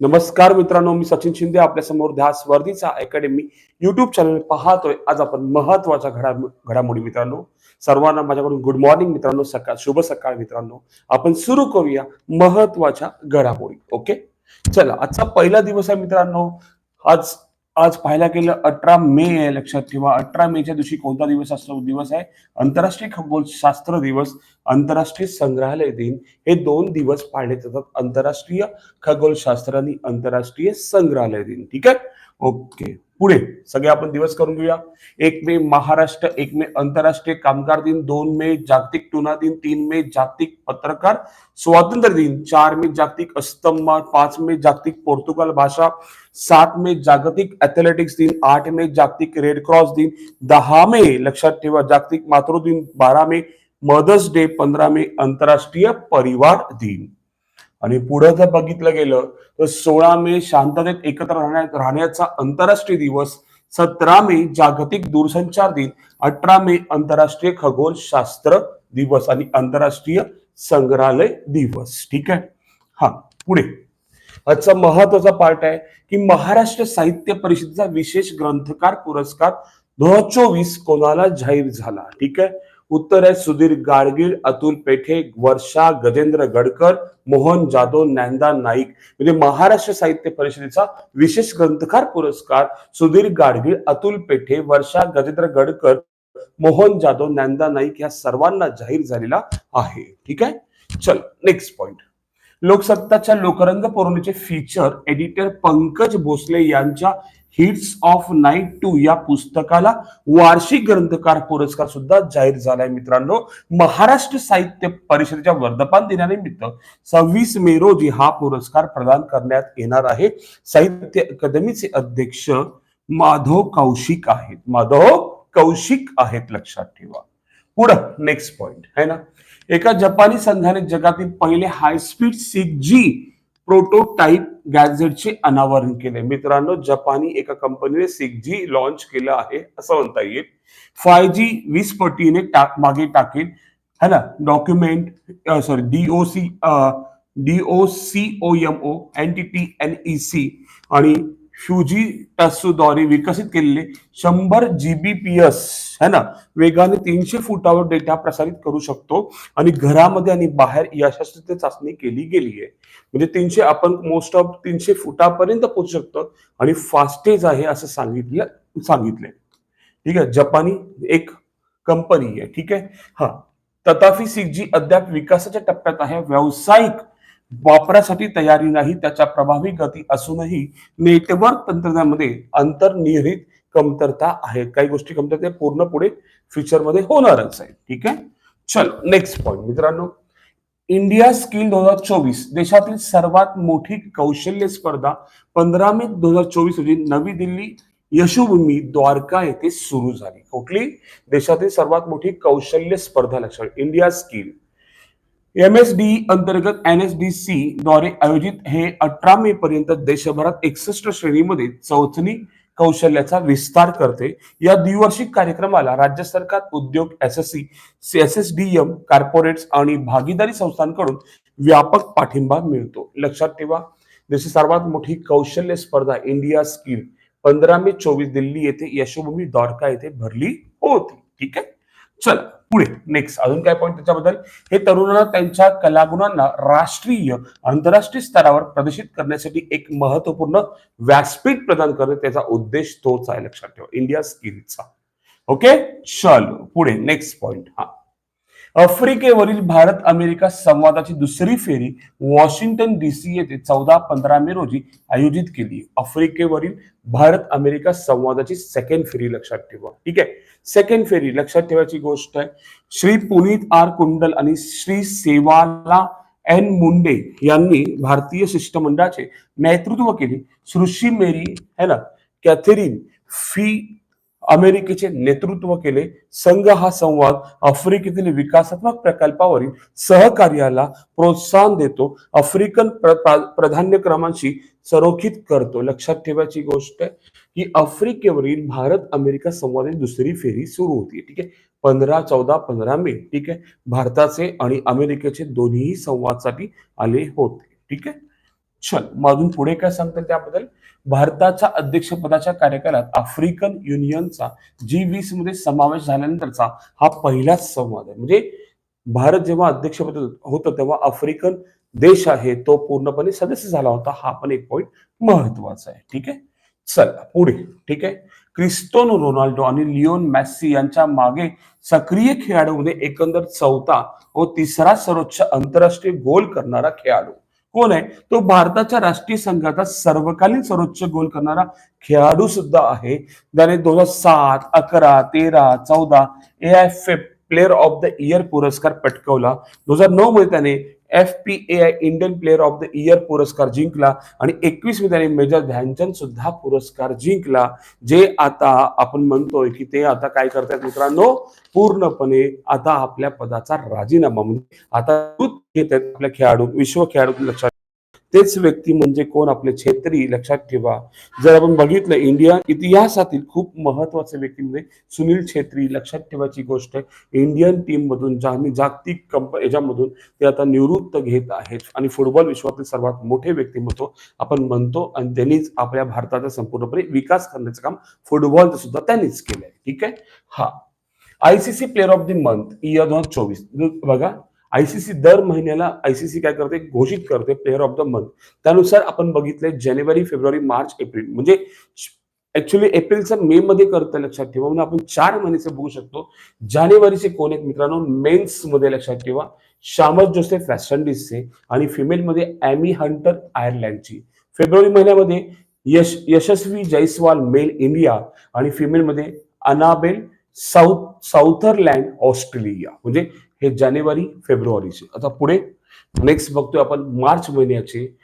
नमस्कार मित्रांनो मी सचिन शिंदे आपल्यासमोर ध्यास वर्धीचा अकॅडमी युट्यूब चॅनल पाहतोय. आज आपण महत्त्वाच्या घडा घडामोडी मित्रांनो सर्वांना माझ्याकडून गुड मॉर्निंग मित्रांनो सकाळ शुभ सकाळ मित्रांनो आपण सुरू करूया महत्त्वाच्या घडामोडी. ओके चला आजचा पहिला दिवस आहे मित्रांनो. आज आज पाहायला गेलं अठरा मे आहे लक्षात ठेवा. अठरा मेच्या दिवशी कोणता दिवस असतो? दिवस आहे आंतरराष्ट्रीय खगोलशास्त्र दिवस आंतरराष्ट्रीय संग्रहालय दिन. हे दोन दिवस पाळले जातात आंतरराष्ट्रीय खगोलशास्त्र आणि आंतरराष्ट्रीय संग्रहालय दिन. ठीक आहे? ओके. पुढे सगळे आपण दिवस करून घेऊया. एक मे महाराष्ट्र एक मे आंतरराष्ट्रीय कामगार दिन दोन मे जागतिक टुना दिन तीन मे जागतिक पत्रकार स्वातंत्र्य दिन चार मे जागतिक अस्तंमा पाच मे जागतिक पोर्तुगाल भाषा सात मे जागतिक ॲथलेटिक्स दिन आठ मे जागतिक रेड क्रॉस दिन दहा मे लक्षात ठेवा जागतिक मातृ दिन बारा मे मदर्स डे पंधरा मे आंतरराष्ट्रीय परिवार दिन. आणि पुढं जर बघितलं गेलं तर सोळा मे शांततेत एकत्र राहण्या राहण्याचा आंतरराष्ट्रीय दिवस सतरा मे जागतिक दूरसंचार दिन अठरा मे आंतरराष्ट्रीय खगोलशास्त्र दिवस आणि आंतरराष्ट्रीय संग्रहालय दिवस. ठीक आहे? हा पुढे. आजचा महत्त्वाचा पार्ट आहे की महाराष्ट्र साहित्य परिषदेचा विशेष ग्रंथकार पुरस्कार दोन हजार चोवीस कोणाला जाहीर झाला? ठीक आहे? उत्तर आहे सुधीर गाडगीळ अतुल पेठे वर्षा गजेंद्र गडकर मोहन जाधव ज्ञानदा नाईक. म्हणजे महाराष्ट्र साहित्य परिषदेचा विशेष ग्रंथकार पुरस्कार सुधीर गाडगीळ अतुल पेठे वर्षा गजेंद्र गडकर मोहन जाधव ज्ञानदा नाईक या सर्वांना जाहीर झालेला आहे. ठीक आहे? चल नेक्स्ट पॉइंट लोकसत्ताच्या लोकरंग पुरवणीचे फीचर एडिटर पंकज भोसले यांच्या हिट्स ऑफ नाईट टू या पुस्तकाला वार्षिक ग्रंथकार पुरस्कार सुद्धा जाहीर झालाय मित्रांनो. महाराष्ट्र साहित्य परिषदेच्या वर्धपान दिनानिमित्त सव्वीस मे रोजी हा पुरस्कार प्रदान करण्यात येणार आहे. साहित्य अकादमीचे अध्यक्ष माधव कौशिक आहेत. माधव कौशिक आहेत लक्षात ठेवा. पुढं नेक्स्ट पॉइंट है ना? एका जपानी संघाने जगातील पहिले high speed six G prototype गॅजेटचे अनावरण केले. मित्रांनो जपानी एका कंपनीने सिक्स जी लॉन्च केलं आहे असं म्हणता येईल. फाय जी वीस पटीने टाक मागे टाकेल. है ना? Document sorry DOC DO M O N T T N E C आणि फ्युजी टसूद्वारे विकसित केलेले शंभर जीबीपीएस है ना? वेगाने तीनशे फुटावर डेटा प्रसारित करू शकतो आणि घरामध्ये आणि बाहेर यशस्वी चाचणी केली गेली आहे. म्हणजे तीनशे आपण मोस्ट ऑफ तीनशे फुटापर्यंत पोहोचू शकतो आणि फास्टेज आहे असं सांगितलं सांगितले ठीक आहे? जपानी एक कंपनी आहे ठीक आहे? हा. तथापि सिक्स जी अद्याप विकासाच्या टप्प्यात आहे. व्यावसायिक वापरासाठी तयारी नाही त्याच्या प्रभावी गती असूनही नेटवर्क तंत्रज्ञानामध्ये अंतर्निहित कमतरता आहे. काही गोष्टी कमतरता पूर्ण पुढे फ्युचरमध्ये होणारच आहे. ठीक आहे? चल नेक्स्ट पॉइंट मित्रांनो इंडिया स्किल दोन हजार चोवीस देशातील सर्वात मोठी कौशल्य स्पर्धा पंधरा मे दोन हजार चोवीस रोजी नवी दिल्ली यशोभूमी द्वारका येथे सुरू झाली. कुठली? देशातील सर्वात मोठी कौशल्य स्पर्धा लक्षात India skill. M S D अंतर्गत एन एस डी सी द्वारे आयोजित हे अठरा मे पर्यंत देशभरात एकसष्ट श्रेणीमध्ये चौथनी कौशल्याचा विस्तार करते. या द्विवार्षिक कार्यक्रमाला राज्य सरकार उद्योग S S C S S D M corporates आणि भागीदारी संस्थांकडून व्यापक पाठिंबा मिळतो. लक्षात ठेवा देशाची सर्वात मोठी कौशल्य स्पर्धा इंडिया स्किल पंधरा मे चोवीस दिल्ली येथे यशोभूमी द्वारका येथे भरली होती. ठीक आहे? चल पुढे नेक्स्ट अजून काय पॉईंट त्याच्याबद्दल? हे तरुणांना त्यांच्या कलागुणांना राष्ट्रीय आंतरराष्ट्रीय स्तरावर प्रदर्शित करण्यासाठी एक महत्त्वपूर्ण व्यासपीठ प्रदान करणे त्याचा उद्देश तोच आहे लक्षात ठेवा. इंडिया स्किलचा ओके चल पुढे नेक्स्ट पॉइंट हा. आफ्रिकेवरील भारत अमेरिका संवादाची दुसरी फेरी वॉशिंग्टन डीसी येथे चौदा पंधरा मे रोजी आयोजित केली. आफ्रिकेवरील भारत अमेरिका संवादाची सेकंड फेरी लक्षात ठेवा. ठीक आहे? सेकंड फेरी लक्षात ठेवायची गोष्ट आहे. श्री पुनीत आर कुंडल आणि श्री सेवाला एन मुंडे यांनी भारतीय शिष्टमंडळाचे नेतृत्व केले. सुश्री मेरी है ना? कॅथेरिन फी अमेरिकेचे नेतृत्व केले. संघ हा संवाद आफ्रिकेतील विकासात्मक प्रकल्पावरील सहकार्याला प्रोत्साहन देतो. आफ्रिकन प्र- प्राधान्यक्रमांशी सरोखित करतो. लक्षात ठेवायची गोष्ट आहे की आफ्रिकेवरील भारत अमेरिका संवादाची दुसरी फेरी सुरू होती. ठीक आहे? पंधरा चौदा पंधरा मे. ठीक आहे? भारताचे आणि अमेरिकेचे दोन्ही संवादसाठी आले होते. ठीक आहे? चल मग अजून पुढे काय सांगतात त्याबद्दल? भारताच्या अध्यक्षपदाच्या कार्यकालात आफ्रिकन युनियनचा जी वीसमध्ये समावेश झाल्यानंतरचा हा पहिलाच संवाद आहे. म्हणजे भारत जेव्हा अध्यक्षपद होतं तेव्हा आफ्रिकन देश आहे तो पूर्णपणे सदस्य झाला होता. हा पण एक पॉईंट महत्त्वाचा आहे. ठीक आहे? चला पुढे. ठीक आहे? क्रिस्टोनो रोनाल्डो आणि लिओन मॅसी यांच्या मागे सक्रिय खेळाडूमध्ये एकंदर चौथा व तिसरा सर्वोच्च आंतरराष्ट्रीय गोल करणारा खेळाडू. कोण आहे? तो भारताच्या राष्ट्रीय संघाचा सर्वकालीन सर्वोच्च गोल करणारा खेळाडू सुद्धा आहे. ज्याने दोन हजार सात अकरा तेरा चौदा A F player of the year पुरस्कार पटकवला. दोन हजार नऊ मध्ये त्याने F P A I Indian player of the year पुरस्कार जिंकला आणि एकवीसमध्ये त्याने मेजर ध्यानचंद सुद्धा पुरस्कार जिंकला. जे आता आपण म्हणतोय की ते आता काय करतात मित्रांनो? पूर्णपणे आता आपल्या पदाचा राजीनामा. म्हणजे आता घेत आहेत. आपल्या खेळाडू विश्व खेळाडू लक्षात तेच व्यक्ती म्हणजे कोण आपले छेत्री लक्षात ठेवा. जर आपण बघितलं इंडिया इतिहासातील खूप महत्त्वाचे व्यक्ती म्हणजे सुनील छेत्री लक्षात ठेवायची गोष्ट आहे. इंडियन टीम मधून ज्यांनी जागतिक कंप याच्यामधून ते आता निवृत्त घेत आहेत. आणि फुटबॉल विश्वातील सर्वात मोठे व्यक्तिमत्व आपण म्हणतो आणि त्यांनीच आपल्या भारताचा संपूर्णपणे विकास करण्याचं काम फुटबॉलचं सुद्धा त्यांनीच केलंय. ठीक आहे? हा. ICC player of the month year दोन हजार चोवीस. बघा. आयसीसी दर महिन्याला आयसीसी काय करते? घोषित करते प्लेअर ऑफ द मंथ त्यानुसार आपण बघितलंय जानेवारी फेब्रुवारी मार्च एप्रिल. म्हणजे ऍक्च्युली एप्रिलचं मे मध्ये करतं लक्षात ठेवा. म्हणून आपण चार महिन्याचे बघू शकतो. जानेवारीचे कोण आहेत मित्रांनो? मेन्समध्ये लक्षात ठेवा. शामस जोसेफ वेस्ट इंडिजचे आणि फिमेल मध्ये ॲमी हंटर आयर्लंडची फेब्रुवारी महिन्यामध्ये यश यशस्वी जयस्वाल मेल इंडिया आणि फिमेल मध्ये अनाबेल साऊथ साऊथरलँड ऑस्ट्रेलिया म्हणजे हे जानेवारी फेब्रुवारीचे. आता पुढे नेक्स्ट बघतोय आपण मार्च महिन्याचे.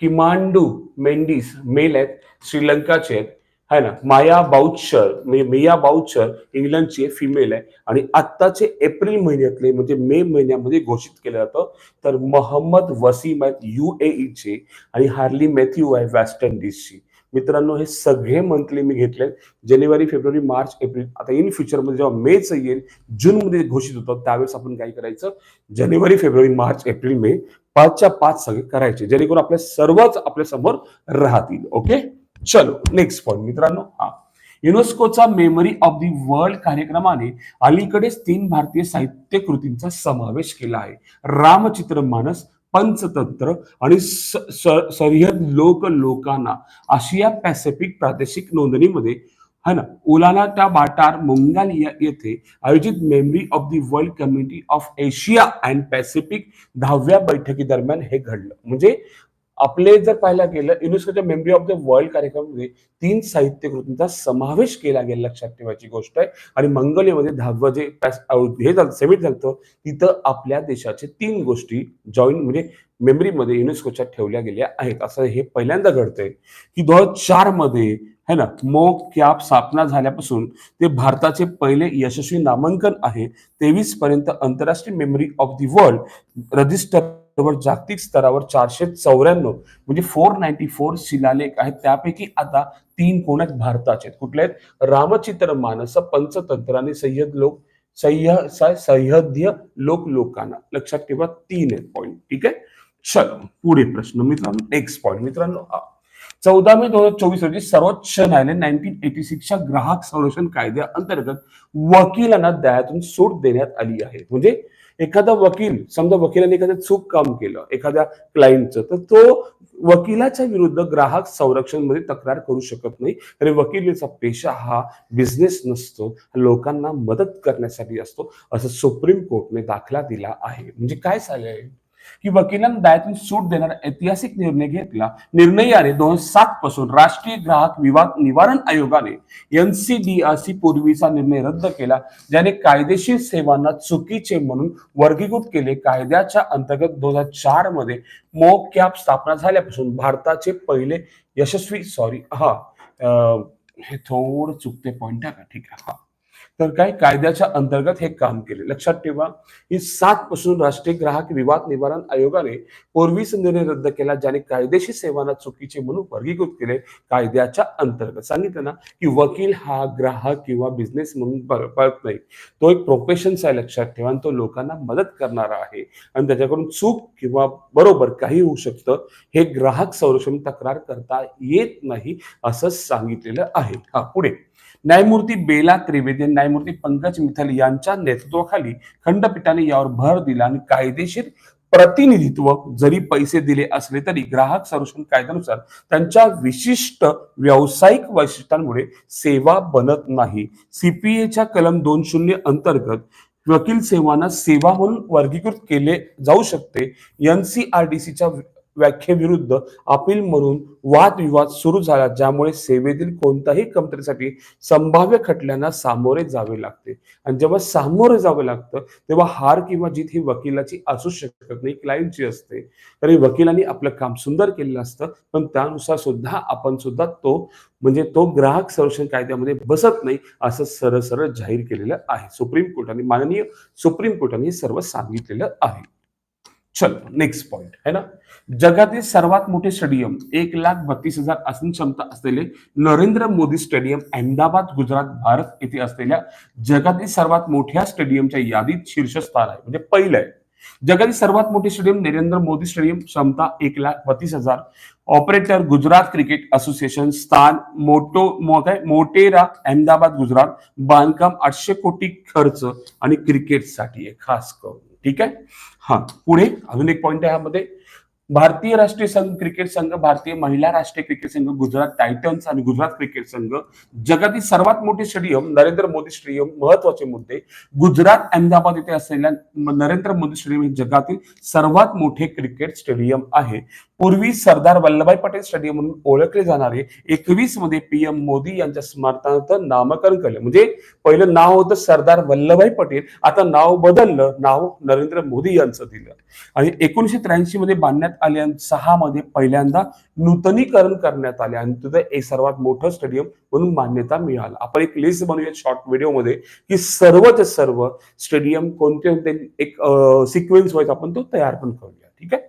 किमांडू मेंडिस मेल आहेत श्रीलंकाचे आहेत. है ना? माया बाउचर म्हणजे बाउचर इंग्लंडची फिमेल आहे. आणि आत्ताचे एप्रिल महिन्यातले म्हणजे मे महिन्यामध्ये घोषित केलं जातं. तर मोहम्मद वसीम आहेत यू ए चे. आणि हार्ली मॅथ्यू आहे वेस्ट इंडिजची मित्रांनो हे सगळे मंथली मी घेतले जानेवारी फेब्रुवारी मार्च एप्रिल आता इन फ्युचरमध्ये जेव्हा मेच येईल जूनमध्ये घोषित होतं त्यावेळेस आपण काय करायचं? जानेवारी फेब्रुवारी मार्च एप्रिल मे पाचच्या पाच सगळे करायचे जेणेकरून आपल्या सर्वच आपल्यासमोर राहतील. ओके चलो नेक्स्ट पॉईंट मित्रांनो हा. युनेस्कोचा मेमरी ऑफ दी वर्ल्ड कार्यक्रमाने अलीकडेच तीन भारतीय साहित्य कृतींचा समावेश केला आहे. रामचित्र मानस पंचतंत्र आणि सरहद लोक लोकांना आशिया पॅसिफिक प्रादेशिक नोंदणीमध्ये है ना उलाना त्या बाटार मोंगालिया येथे आयोजित memory of the world community of Asia and Pacific दहाव्या बैठकी दरम्यान हे घडलं. म्हणजे आपले जर पाहायला गेलं युनेस्कोच्या मेमरी ऑफ द वर्ल्ड कार्यक्रमामध्ये तीन साहित्य कृतींचा समावेश केला गेला लक्षात ठेवायची गोष्ट आहे. आणि मंगोलियामध्ये दहावं जे हे झालं सेमिट झालं तिथं आपल्या देशाचे तीन गोष्टी जॉईन म्हणजे मेमरीमध्ये युनेस्कोच्या ठेवल्या गेल्या आहेत. असं हे पहिल्यांदा घडतंय की दोन हजार चारमध्ये है ना मो कॅप स्थापना झाल्यापासून ते भारताचे पहिले यशस्वी नामांकन आहे. तेवीस पर्यंत आंतरराष्ट्रीय memory of the world register जागतिक स्तरावर चारशे चौऱ्याण्णव म्हणजे फोर नाईन्टी फोर शिलालेख आहेत. त्यापैकी आता तीन कोण आहेत? भारताचे कुठले आहेत? रामचित्र मानस पंचतंत्र आणि सह्यद लोक सह्य सह्यद्य लोक लोकांना. लक्षात ठेवा तीन आहेत पॉईंट ठीक आहे? चलो पुढे प्रश्न. मित्रांनो नेक्स्ट पॉईंट मित्रांनो चौदा मे दोन हजार चोवीस रोजी सर्वोच्च न्यायालय नाईन्टीन एटी सिक्सच्या ग्राहक संरक्षण कायद्या अंतर्गत वकिलांना दयातून सूट देण्यात आली आहे. म्हणजे एखादा वकील समजा वकिलाने एखादं चूक काम केलं एखाद्या क्लायंटचं तर तो वकिलाच्या विरुद्ध ग्राहक संरक्षणमध्ये तक्रार करू शकत नाही. कारण वकिलीचा पेशा हा बिझनेस नसतो लोकांना मदत करण्यासाठी असतो असं सुप्रीम कोर्टने दाखला दिला आहे. म्हणजे काय झालंय की वकिलांना दायातून सूट देणारा ऐतिहासिक निर्णय घेतला. निर्णयाने दोन हजार सात पासून राष्ट्रीय ग्राहक विवाद निवारण आयोगाने एनसीडीआरसी पूर्वीचा निर्णय रद्द केला ज्याने कायदेशीर सेवांना चुकीचे म्हणून वर्गीकृत केले. कायद्याच्या अंतर्गत दोन हजार चारमध्ये मोक कॅप स्थापना झाल्यापासून भारताचे पहिले यशस्वी सॉरी हा हे थोडं चुकते पॉइंट आहे का ठीक आहे हा. तर काय कायद्याच्या अंतर्गत हे काम केले. लक्षात ठेवा ही सात पासून राष्ट्रीय ग्राहक विवाद निवारण आयोगाने पूर्वीच निर्णय रद्द केला ज्याने कायदेशीर सेवांना चुकीचे म्हणून वर्गीकृत केले कायद्याच्या अंतर्गत. सांगितलं ना की वकील हा ग्राहक किंवा बिझनेस म्हणून पळत नाही. तो एक प्रोफेशन्स आहे लक्षात ठेवा आणि तो लोकांना मदत करणारा आहे. आणि त्याच्याकडून चूक किंवा बरोबर काही होऊ शकतं हे ग्राहक संरक्षण तक्रार करता येत नाही असं सांगितलेलं आहे. हा पुढे. न्यायमूर्ती बेला त्रिवेदी आणि न्यायमूर्ती पंकज मिथल यांच्या नेतृत्वाखाली खंडपीठाने यावर भर दिला आणि कायदेशीर प्रतिनिधित्व जरी पैसे दिले असले तरी ग्राहक संरक्षण कायद्यानुसार त्यांच्या विशिष्ट व्यावसायिक वैशिष्ट्यांमुळे सेवा बनत नाही. सीपीएच्या कलम दोन शून्य अंतर्गत वकील सेवांना सेवा म्हणून वर्गीकृत केले जाऊ शकते. एनसीआरडीसीच्या व्याख्येविरुद्ध अपील म्हणून वादविवाद सुरू झाला ज्यामुळे सेवेतील कोणत्याही कमतरतेसाठी संभाव्य खटल्यांना सामोरे जावे लागते. आणि जेव्हा सामोरे जावं लागतं तेव्हा हार किंवा जीत ही वकिलाची असू शकत नाही क्लायंटची असते. तरी वकिलांनी आपलं काम सुंदर केलेलं असतं पण त्यानुसार सुद्धा आपण सुद्धा तो म्हणजे तो ग्राहक संरक्षण कायद्यामध्ये बसत नाही असं सरळ सरळ जाहीर केलेलं आहे. सुप्रीम कोर्टाने माननीय सुप्रीम कोर्टाने सर्व सांगितलेलं आहे. चल नेक्स्ट पॉइंट है ना? जगातील सर्वात मोठे स्टेडियम एक लाख बत्तीस हजार आसन क्षमता असलेले नरेंद्र मोदी स्टेडियम अहमदाबाद गुजरात भारत येथे असलेल्या जगातील सर्वात मोठ्या स्टेडियमच्या यादीत शीर्षस्थान आहे. म्हणजे पहिलं आहे. जगातील सर्वात मोठे स्टेडियम नरेंद्र मोदी स्टेडियम क्षमता एक लाख बत्तीस हजार. ऑपरेटर गुजरात क्रिकेट असोसिएशन स्थान मोटो मो- मोटेरा अहमदाबाद गुजरात. बांधकाम आठशे कोटी खर्च आणि क्रिकेटसाठी आहे खास करून. ठीक आहे? हां पुढे अजून एक पॉईंट आहे यामध्ये. भारतीय राष्ट्रीय संघ क्रिकेट संघ भारतीय महिला राष्ट्रीय क्रिकेट संघ गुजरात टायटन्स आणि गुजरात क्रिकेट संघ जगातील सर्वात मोठे स्टेडियम नरेंद्र मोदी स्टेडियम महत्त्वाचे मुद्दे गुजरात अहमदाबाद येथे असलेल्या नरेंद्र मोदी स्टेडियम हे जगातील सर्वात मोठे क्रिकेट स्टेडियम आहे. पूर्वी सरदार वल्लभभाई पटेल स्टेडियम म्हणून ओळखले जाणारे एकवीसमध्ये पीएम मोदी यांच्या स्मारकार्थ नामकरण केलं. म्हणजे पहिलं नाव होतं सरदार वल्लभभाई पटेल आता नाव बदललं नाव नरेंद्र मोदी यांचं दिलं. आणि एकोणीशे त्र्याऐंशी मध्ये बांधण्यात आले सहा मध्ये पहिल्यांदा नूतनीकरण करण्यात आले. आणि तिथं एक सर्वात मोठं स्टेडियम म्हणून मान्यता मिळालं. आपण एक लिस्ट बनवूया शॉर्ट व्हिडिओमध्ये की सर्वच सर्व स्टेडियम कोणते कोणते एक सिक्वेन्स व्हायचा आपण तो तयार पण करूया. ठीक आहे?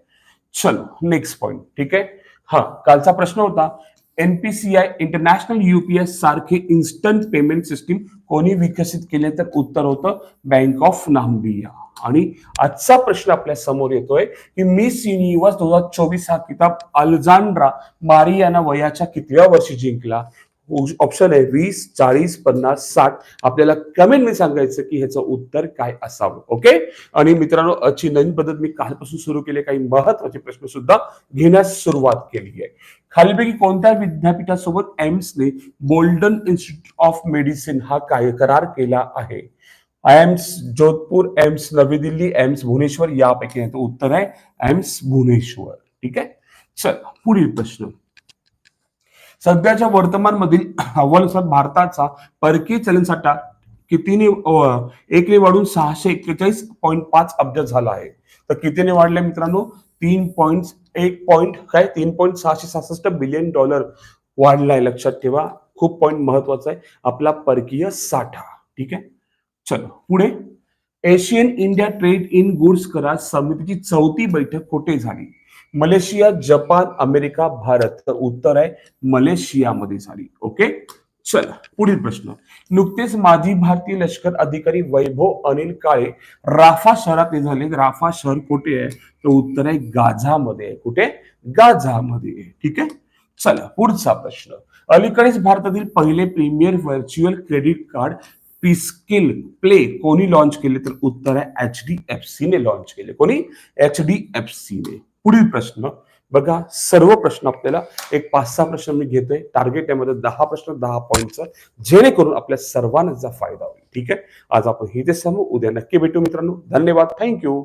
चलो नेक्स्ट पॉइंट ठीक आहे? हा कालचा प्रश्न होता एनपीसीआय इंटरनॅशनल युपीएस सारखे इन्स्टंट पेमेंट सिस्टीम कोणी विकसित केले तर उत्तर होतं बँक ऑफ नाम्बिया आणि आजचा प्रश्न आपल्यासमोर येतोय की मिस युनिवर्स दोन हजार चोवीस हा किताब अल्झांड्रा मारियाना वयाच्या कितव्या वर्षी जिंकला? ऑप्शन आहे वीस चाळीस पन्नास साठ. आपल्याला कमेंटने सांगायचं की ह्याचं उत्तर काय असावं ओके आणि मित्रांनो अची नवीन पद्धत मी कालपासून सुरू केली काही महत्त्वाचे प्रश्न सुद्धा घेण्यास सुरुवात केली आहे. खालीपैकी कोणत्या विद्यापीठासोबत एम्सने बोल्डन इन्स्टिट्यूट ऑफ मेडिसिन हा काय करार केला आहे? एम्स जोधपूर एम्स नवी दिल्ली एम्स भुवनेश्वर यापैकी याचं उत्तर आहे एम्स भुवनेश्वर. ठीक आहे? चल पुढील प्रश्न. सध्याच्या वर्तमान मधील भारताचा परकीय चलनसाठा कितीने एकने वाढून सहाशे एक्केचाळीस पॉईंट पाच अब्ज झाला आहे. तर कितीने वाढले मित्रांनो? तीन पॉईंट एक पॉईंट काय? तीन पॉईंट सहाशे सहासष्ट बिलियन डॉलर वाढलाय लक्षात ठेवा. खूप पॉईंट महत्त्वाचा आहे. आपला परकीय साठा. ठीक आहे? चलो पुढे. Asian India trade in goods करार समितीची चौथी बैठक कुठे झाली? Malaysia Japan America Bharat. तर उत्तर आहे मलेशियामध्ये झाली. ओके चला पुढील प्रश्न. नुकतेच माजी भारतीय लष्कर अधिकारी वैभव अनिल काळे राफा शहरात झाले. राफा शहर कुठे आहे? तर उत्तर आहे गाझामध्ये आहे. कुठे? गाझामध्ये आहे. ठीक आहे? चला पुढचा प्रश्न. अलीकडेच भारतातील पहिले premier virtual credit card pixel play कोणी लॉन्च केले तर उत्तर आहे एच डी एफ सी ने लॉन्च केले. कोणी? एच डी एफ सी ने. पुढील प्रश्न. बघा सर्व प्रश्न आपल्याला एक पाच सहा प्रश्न मी घेतोय. टार्गेट यामध्ये दहा प्रश्न दहा पॉईंटचं जेणेकरून आपल्या सर्वांचा फायदा होईल. ठीक आहे? आज आपण हे ते सांगू उद्या नक्की भेटू मित्रांनो. धन्यवाद. थँक्यू